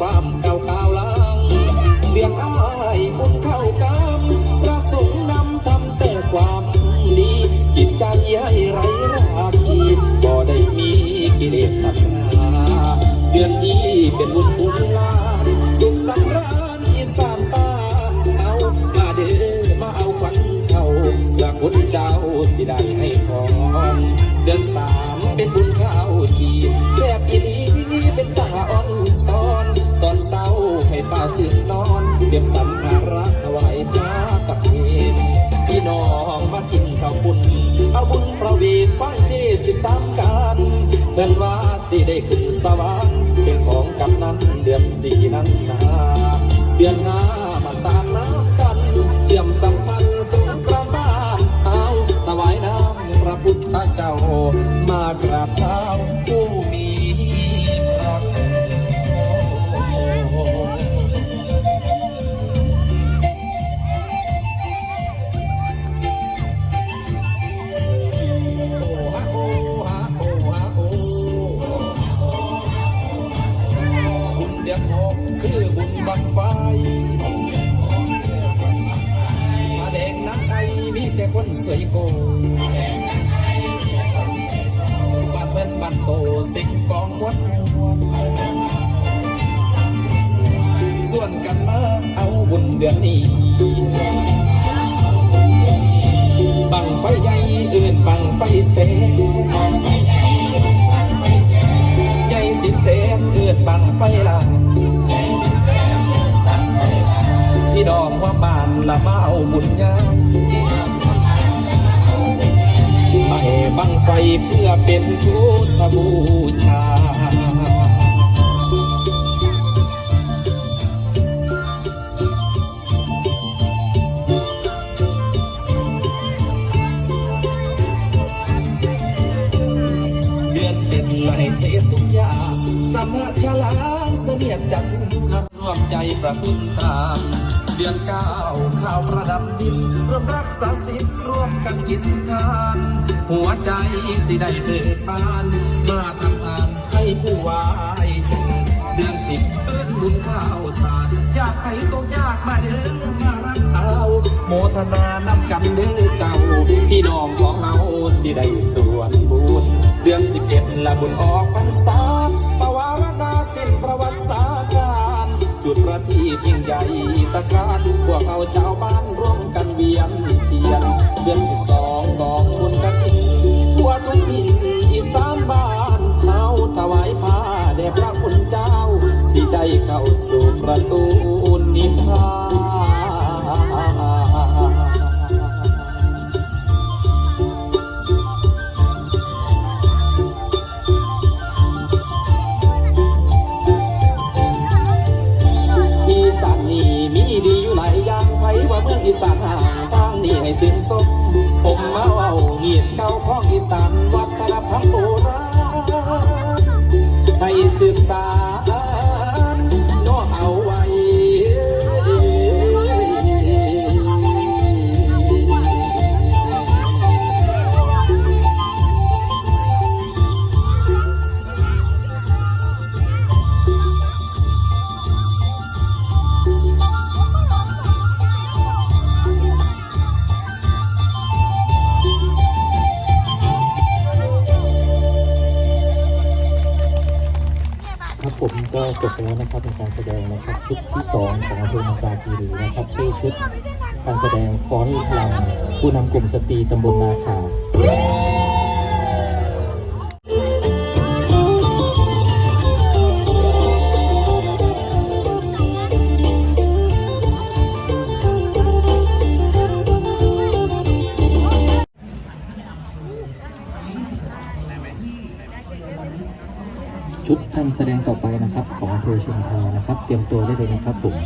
ค เอาบุญประเวทฟังที่สิบสามการเงินว่าสิได้ขึ้นสวรรค์เป็นของกำนันเดือนสี่นั้นนาเดือนห้ามาสาดน้ำ คนสวยโกบ้านเบิ้นบ้านโตสิงกองวัดส่วนกันมาเอาบุญเดือนนี้บังไฟใหญ่เอื่นบังไฟแสนใหญ่สิบแสนเอื่นบังไฟลานพี่ดองว่าบ้านละมาเอาบุญญา บังไฟเพื่อเป็นพุทธบูชาเดือนเจ็ดไหลเสียทุกอย่างสมะฉลางเสนียดจันทร์ร่วมใจประพฤติตามเดือนเก้าข้าวประดับดินร่วมรักษาศีลร่วมกันกินทาน หัวใจสิได้เบิกบาน มาทำทานให้ผู้วาย เดือนสิบเอิ้นบุญข้าวสารอยากให้ตกยากมาเด้อมารักเอาโมทนานำกันเด้อเจ้า พี่น้องของเราสิได้ส่วนบุญ เดือนสิบเอ็ดละบุญออกพรรษาปวารณาสิ้นประวัติศาสตร์การจุดประทีปยิ่งใหญ่ตะการพวกเราชาวบ้าน เข้าสู่ประตูนิพพานอีสานนี่มีดีอยู่หลายอย่างไผว่าเมืองอีสานห่างทางนี่ให้สิ้นสม ผมก็จบไปแล้วนะครับเป็นการแสดงนะครับชุดที่สองของอำเภอมังกาคีรีนะครับชื่อชุดการแสดงฟ้อนพลังผู้นำกลุ่มสตรีตำบลนาคา ชุดกานแสดงต่อไปนะครับ ของอำเภอเชียงคานนะครับ เตรียมตัวได้เลยนะครับผม